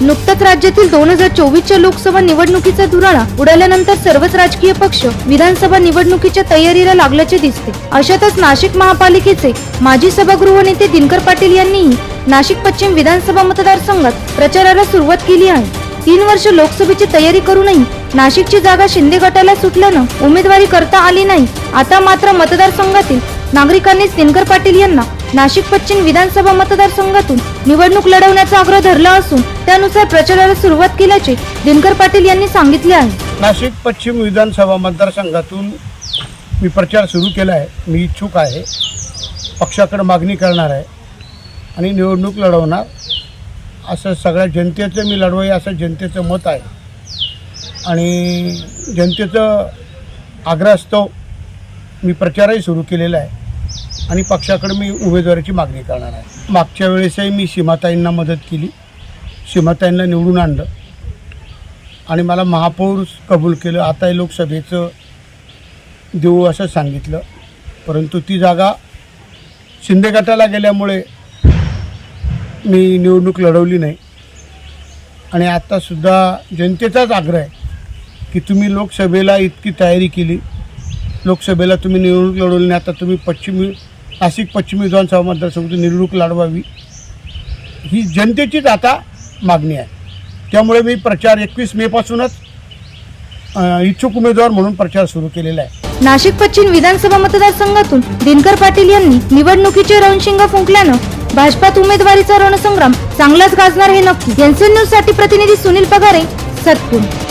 नुकताच राज्यातील दोन हजार चोवीसच्या लोकसभा निवडणुकीचा धुराळा उडाल्यानंतर सर्वच राजकीय पक्ष विधानसभा निवडणुकीच्या तयारीला लागल्याचे दिसते. अशातच नाशिक महापालिकेचे माजी सभागृह नेते दिनकर पाटील यांनीही नाशिक पश्चिम विधानसभा मतदारसंघात प्रचाराला सुरुवात केली आहे. तीन वर्ष लोकसभेची तयारी करूनही नाशिकची जागा शिंदे गटाला सुटल्यानं उमेदवारी करता आली नाही. आता मात्र मतदारसंघातील नागरिकांनीच दिनकर पाटील यांना नाशिक पश्चिम विधानसभा मतदारसंघातून निवडणूक लढवण्याचा आग्रह धरला असून त्यानुसार प्रचाराला सुरुवात केल्याचे दिनकर पाटील यांनी सांगितले आहे. नाशिक पश्चिम विधानसभा मतदारसंघातून मी प्रचार सुरू केला आहे. मी इच्छुक आहे. पक्षाकडे मागणी करणार आहे. आणि निवडणूक लढवणार. असं सगळ्या जनतेचं मी लढवई असं जनतेचं मत आहे. आणि जनतेचं आग्रहास्तव मी प्रचारही सुरू केलेला आहे. आणि पक्षाकडे मी उमेदवाराची मागणी करणार आहे. मागच्या वेळेसही मी सीमाताईंना मदत केली. सीमाताईंना निवडून आणलं. आणि मला महापौर कबूल केलं. आता लोकसभेचं देऊ असं सांगितलं. परंतु ती जागा शिंदे गटाला गेल्यामुळे मी निवडणूक लढवली नाही. आणि आत्तासुद्धा जनतेचाच आग्रह आहे की तुम्ही लोकसभेला इतकी तयारी केली. लोकसभेला तुम्ही निवडणूक लढवली नाही. आता तुम्ही पश्चिमी नाशिक पश्चिम विधानसभा मतदारसंघातून निवडणूक लढवावी. ही जनतेचीच आता मागणी आहे. त्यामुळे मी प्रचार एकवीस मेपासूनच इच्छुक उमेदवार म्हणून प्रचार सुरू केलेला आहे. नाशिक पश्चिम विधानसभा मतदारसंघातून दिनकर पाटील यांनी निवडणुकीचे रणशिंग फुंकल्यानं भाजपात उमेदवारीचा रणसंग्राम चांगलाच गाजणार हे नक्की. एनसीएन न्यूजसाठी प्रतिनिधी सुनील पगारे सतपूर.